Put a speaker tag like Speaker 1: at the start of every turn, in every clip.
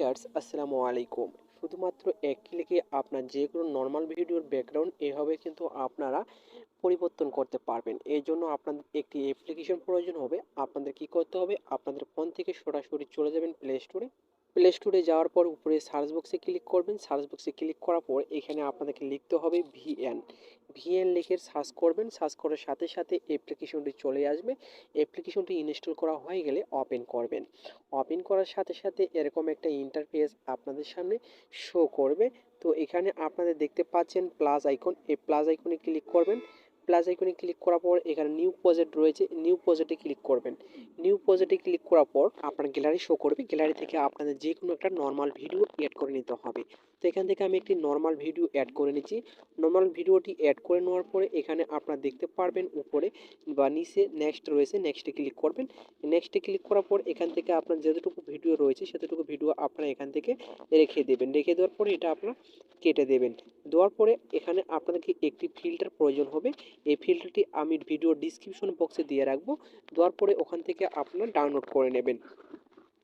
Speaker 1: Viewers, আসসালামু আলাইকুম। শুধুমাত্র এক ক্লিকে আপনার যে কোনো নর্মাল ভিডিওর ব্যাকগ্রাউন্ড এভাবে কিন্তু আপনারা পরিবর্তন করতে পারবেন। এই জন্য আপনাদের একটি অ্যাপ্লিকেশন প্রয়োজন হবে। আপনাদের কি করতে হবে? আপনাদের ফোন থেকে সরাসরি চলে যাবেন প্লে স্টোরে প্লে স্টোরে যাওয়ার পর উপরে সার্চ বক্সে ক্লিক করবেন। সার্চ বক্সে ক্লিক করার পর এখানে আপনাদেরকে লিখতে হবে ভিএন ভিএন লিখে সার্চ করবেন। সার্চ করার সাথে সাথে অ্যাপ্লিকেশনটি চলে আসবে। অ্যাপ্লিকেশনটি ইনস্টল করা হয়ে গেলে ওপেন করবেন। ওপেন করার সাথে সাথে এরকম একটা ইন্টারফেস আপনাদের সামনে শো করবে। তো এখানে আপনাদের দেখতে পাচ্ছেন প্লাস আইকন এই প্লাস আইকনে ক্লিক করবেন। প্লাস আইকনে ক্লিক করার পর এখানে নিউ প্রজেক্ট রয়েছে নিউ প্রজেক্টে ক্লিক করবেন। নিউ প্রজেক্টে ক্লিক করার পর আপনার গ্যালারি শো করবে। গ্যালারি থেকে আপনাদের যে কোনো একটা নর্মাল ভিডিও অ্যাড করে নিতে হবে। তো এখান থেকে আমি একটি নর্মাল ভিডিও অ্যাড করে নিচ্ছি। নর্মাল ভিডিওটি অ্যাড করে নেওয়ার পরে এখানে আপনারা দেখতে পারবেন উপরে বা নিচে নেক্সট রয়েছে নেক্সটে ক্লিক করবেন। নেক্সটে ক্লিক করার পর এখান থেকে আপনার যতটুকু ভিডিও রয়েছে, সেতটুকু ভিডিও আপনারা এখান থেকে রেখে দেবেন। রেখে দেওয়ার পরে এটা আপনারা কেটে দেবেন। দেওয়ার পরে এখানে আপনাদেরকে একটি ফিল্টার প্রয়োজন হবে। এই ফিল্টারটি আমি ভিডিও ডিসক্রিপশন বক্সে দিয়ে রাখব। দেওয়ার পরে ওখান থেকে আপনারা ডাউনলোড করে নেবেন।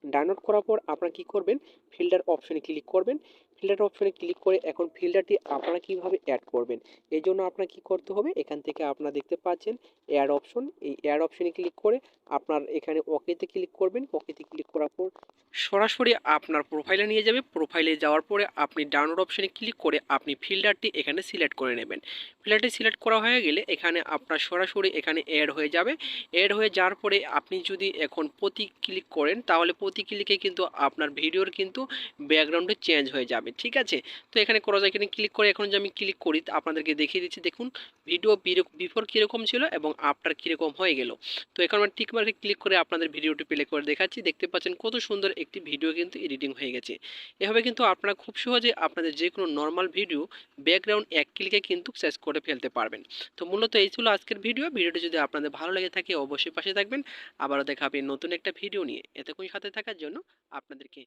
Speaker 1: ডাউনলোড করার পর আপনারা কী করবেন? ফিল্টার অপশনে ক্লিক করবেন। ফিল্টার অপশনে ক্লিক করে এখন ফিল্টারটি আপনারা কীভাবে অ্যাড করবেন? এই জন্য আপনার কি করতে হবে? এখান থেকে আপনারা দেখতে পাচ্ছেন অ্যাড অপশন এই অ্যাড অপশনে ক্লিক করে আপনার এখানে ওকেতে ক্লিক করবেন। ওকেতে ক্লিক করার পর সরাসরি আপনার প্রোফাইলে নিয়ে যাবে। প্রোফাইলে যাওয়ার পরে আপনি ডাউনলোড অপশনে ক্লিক করে আপনি ফিল্টারটি এখানে সিলেক্ট করে নেবেন। ফিল্টারটি সিলেক্ট করা হয়ে গেলে এখানে আপনার সরাসরি এখানে অ্যাড হয়ে যাবে। অ্যাড হয়ে যাওয়ার পরে আপনি যদি এখন প্রতি ক্লিক করেন তাহলে প্রতি ক্লিকে কিন্তু আপনার ভিডিওর কিন্তু ব্যাকগ্রাউন্ডে চেঞ্জ হয়ে যাবে, ঠিক আছে? তো এখানে ক্রস এখানে ক্লিক করে এখন যে আমি ক্লিক করি, আপনাদেরকে দেখিয়ে দিচ্ছি, দেখুন ভিডিও বিফোর কীরকম ছিল এবং আফটার কীরকম হয়ে গেল। তো এখন আমি টিক মার্কে ক্লিক করে আপনাদের ভিডিওটি প্লে করে দেখাচ্ছি, দেখতে পাচ্ছেন কত সুন্দর একটি ভিডিও কিন্তু এডিটিং হয়ে গেছে। এভাবে কিন্তু আপনারা খুব সহজে আপনাদের যে কোনো নর্মাল ভিডিও ব্যাকগ্রাউন্ড এক ক্লিকে কিন্তু শেষ করে ফেলতে পারবেন। তো মূলত এই ছিল আজকের ভিডিও ভিডিওটি যদি আপনাদের ভালো লেগে থাকে অবশ্যই পাশে থাকবেন। আবারও দেখা হবে নতুন একটা ভিডিও নিয়ে। এতক্ষণ সাথে থাকার জন্য আপনাদেরকে